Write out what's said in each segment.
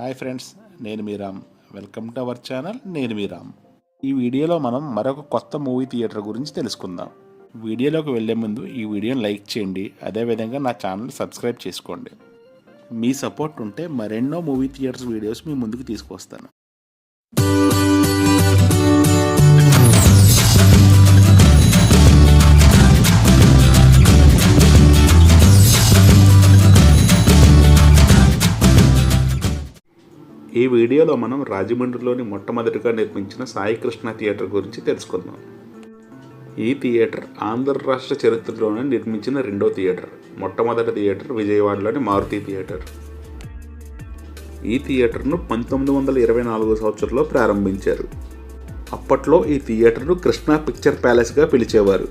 Hi friends నేను మీ Ram. Welcome to our channel నేను మీ రామ్. ఈ వీడియోలో మనం మరొక కొత్త మూవీ థియేటర్ గురించి తెలుసుకుందాం. వీడియోలోకి వెళ్ళే ముందు ఈ వీడియోని లైక్ చేయండి అదేవిధంగా నా ఛానల్ సబ్స్క్రైబ్ చేసుకోండి. మీ సపోర్ట్ ఉంటే మరెన్నో మూవీ థియేటర్స్ వీడియోస్ మీ ముందుకు తీసుకొస్తాను ఈ వీడియోలో మనం రాజమండ్రిలోని మొట్టమొదటిగా నిర్మించిన సాయికృష్ణ థియేటర్ గురించి తెలుసుకుందాం. ఈ థియేటర్ ఆంధ్ర రాష్ట్ర చరిత్రలోనే నిర్మించిన రెండో థియేటర్ మొట్టమొదటి థియేటర్ విజయవాడలోని మారుతి థియేటర్. ఈ థియేటర్ను పంతొమ్మిది వందల ఇరవై నాలుగో సంవత్సరంలో ప్రారంభించారు. అప్పట్లో ఈ థియేటర్ను కృష్ణా పిక్చర్ ప్యాలెస్గా పిలిచేవారు.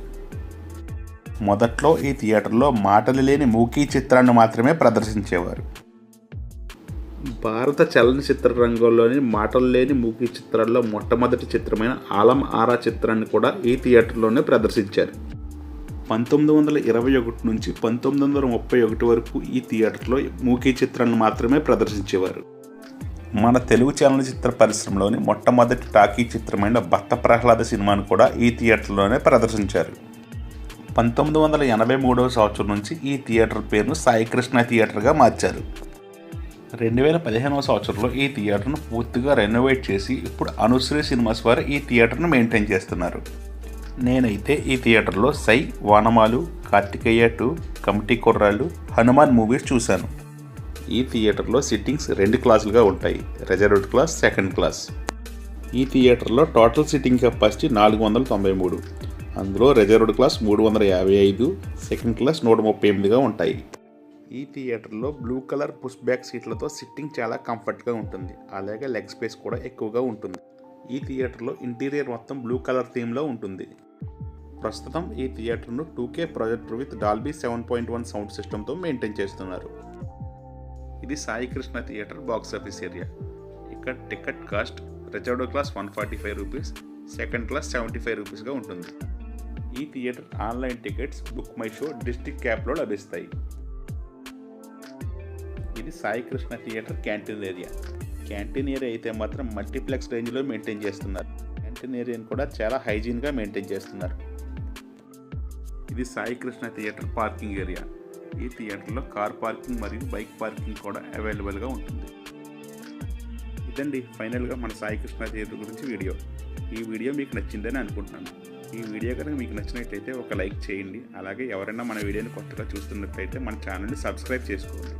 మొదట్లో ఈ థియేటర్లో మాటలు లేని మూకీ చిత్రాన్ని మాత్రమే ప్రదర్శించేవారు. భారత చలనచిత్ర రంగంలోని మాటలు లేని మూకీ చిత్రాల్లో మొట్టమొదటి చిత్రమైన ఆలం ఆరా చిత్రాన్ని కూడా ఈ థియేటర్లోనే ప్రదర్శించారు. పంతొమ్మిది వందల ఇరవై ఒకటి నుంచి పంతొమ్మిది వందల ముప్పై ఒకటి వరకు ఈ థియేటర్లో మూకీ చిత్రాన్ని మాత్రమే ప్రదర్శించేవారు. మన తెలుగు చలనచిత్ర పరిశ్రమలోని మొట్టమొదటి టాకీ చిత్రమైన భర్త ప్రహ్లాద సినిమాను కూడా ఈ థియేటర్లోనే ప్రదర్శించారు. పంతొమ్మిది వందల ఎనభై మూడవ సంవత్సరం నుంచి ఈ థియేటర్ పేరును సాయికృష్ణ థియేటర్గా మార్చారు. రెండు వేల పదిహేనవ సంవత్సరంలో ఈ థియేటర్ను పూర్తిగా రెనోవేట్ చేసి ఇప్పుడు అనుశ్రీ సినిమాస్ వారు ఈ థియేటర్ను మెయింటైన్ చేస్తున్నారు. నేనైతే ఈ థియేటర్లో సై వానమాలు కార్తికేయ టూ కమిటీ కుర్రాళ్ళు హనుమాన్ మూవీస్ చూశాను. ఈ థియేటర్లో సిట్టింగ్స్ రెండు క్లాసులుగా ఉంటాయి. Reserved class second class. ఈ థియేటర్లో టోటల్ సిట్టింగ్ కెపాసిటీ నాలుగు వందల తొంభై మూడు. అందులో రిజర్వ్డ్ క్లాస్ మూడు వందల యాభై ఐదు సెకండ్ క్లాస్ నూట ముప్పై ఎనిమిదిగా ఉంటాయి. ఈ థియేటర్లో బ్లూ కలర్ పుష్ బ్యాక్ సీట్లతో సిట్టింగ్ చాలా కంఫర్ట్గా ఉంటుంది. అలాగే లెగ్ స్పేస్ కూడా ఎక్కువగా ఉంటుంది. ఈ థియేటర్లో ఇంటీరియర్ మొత్తం బ్లూ కలర్ థీమ్లో ఉంటుంది. ప్రస్తుతం ఈ థియేటర్ను two K projector with Dolby seven point one sound సిస్టమ్తో మెయింటైన్ చేస్తున్నారు. ఇది Sai Krishna theatre box office area. ఇక్కడ ticket cost reserved class one forty five rupees second class seventy five రూపీస్గా ఉంటుంది. ఈ theatre online tickets book my show district క్యాప్లో లభిస్తాయి. ఇది Sai Krishna theatre canteen area. Canteen area అయితే మాత్రం multiplex రేంజ్లో maintain చేస్తున్నారు. Canteen ఏరియాని కూడా చాలా హైజీన్గా మెయింటైన్ చేస్తున్నారు. ఇది Sai Krishna theatre parking area. ఈ థియేటర్లో కార్ పార్కింగ్ మరియు బైక్ పార్కింగ్ కూడా అవైలబుల్గా ఉంటుంది. ఇదండి ఫైనల్గా మన సాయి కృష్ణ థియేటర్ గురించి వీడియో. ఈ వీడియో మీకు నచ్చిందని అనుకుంటున్నాను. ఈ వీడియో కనుక మీకు నచ్చినట్లయితే ఒక లైక్ చేయండి. అలాగే ఎవరైనా మన వీడియోని కొత్తగా చూస్తున్నట్లయితే మన ఛానల్ని సబ్స్క్రైబ్ చేసుకోండి.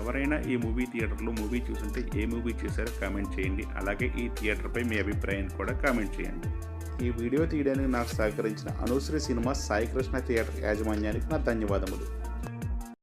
ఎవరైనా ఈ మూవీ థియేటర్లో మూవీ చూస్తుంటే ఏ మూవీ చూసారో కామెంట్ చేయండి. అలాగే ఈ థియేటర్పై మీ అభిప్రాయాన్ని కూడా కామెంట్ చేయండి. ఈ వీడియో తీయడానికి నాకు సహకరించిన అనుశ్రీ సినిమా సాయికృష్ణ థియేటర్ యాజమాన్యానికి నా ధన్యవాదములు.